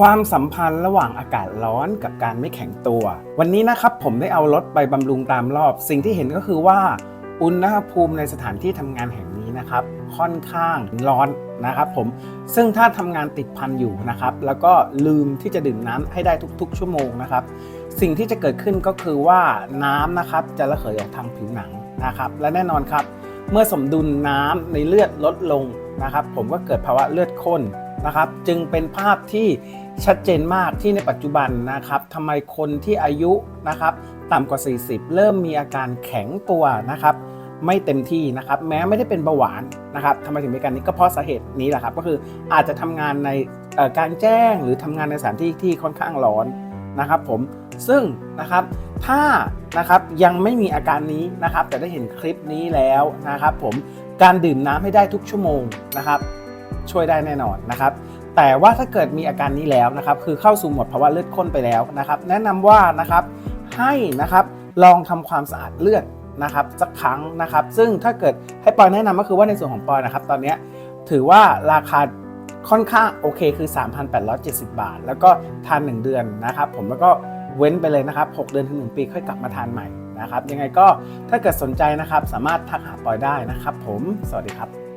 ความสัมพันธ์ระหว่างอากาศร้อนกับการไม่แข็งตัว วันนี้นะครับผมได้เอารถไปบำรุงตามรอบ สิ่งที่เห็นก็คือว่า อุณหภูมิในสถานที่ทำงานแห่งนี้นะครับ ค่อนข้างร้อนนะครับผมซึ่งถ้าทำงานติดพันอยู่นะครับ แล้วก็ลืมที่จะดื่มน้ำให้ได้ทุกๆ ชั่วโมงนะครับ สิ่งที่จะเกิดขึ้นก็คือว่าน้ำนะครับจะระเหยออกทางผิวหนังนะครับ และแน่นอนครับ เมื่อสมดุลน้ำในเลือดลดลงนะครับ ผมก็เกิดภาวะเลือดข้น นะครับ จึงเป็นภาพที่ชัดเจนมากที่ในปัจจุบันนะครับทำไมคนที่อายุนะครับต่ำกว่า 40 เริ่มมีอาการแข็งตัวนะครับ ไม่เต็มที่นะครับ แม้ไม่ได้เป็นเบาหวานนะครับทำไมถึงมีอาการนี้ก็เพราะสาเหตุนี้แหละครับ ก็คืออาจจะทำงานในการแจ้งหรือทำงานในสถานที่ที่ค่อนข้างร้อนนะครับ ผมซึ่งนะครับถ้านะครับยังไม่มีอาการนี้นะครับ แต่ได้เห็นคลิปนี้แล้วนะครับ ผมการดื่มน้ำให้ได้ทุกชั่วโมงนะครับ ช่วยได้แน่นอนนะครับแต่ว่าถ้าเกิดมีอาการนี้แล้วนะครับคือเข้าสู่หมดภาวะเลือดข้นไปแล้วนะครับ แนะนำว่านะครับให้นะครับลองทำความสะอาดเลือดนะครับสักครั้งนะครับ ซึ่งถ้าเกิดให้ปอยแนะนำก็คือว่าในส่วนของปอยนะครับ ตอนนี้ถือว่าราคาค่อนข้างโอเคคือ 3,870 บาท แล้วก็ทาน 1 เดือนนะครับ ผมแล้วก็เว้นไปเลยนะครับ 6 เดือนถึง 1 ปีค่อยกลับมาทานใหม่นะครับ ยังไงก็ถ้าเกิดสนใจนะครับ สามารถทักหาปอยได้นะครับ ผมสวัสดีครับ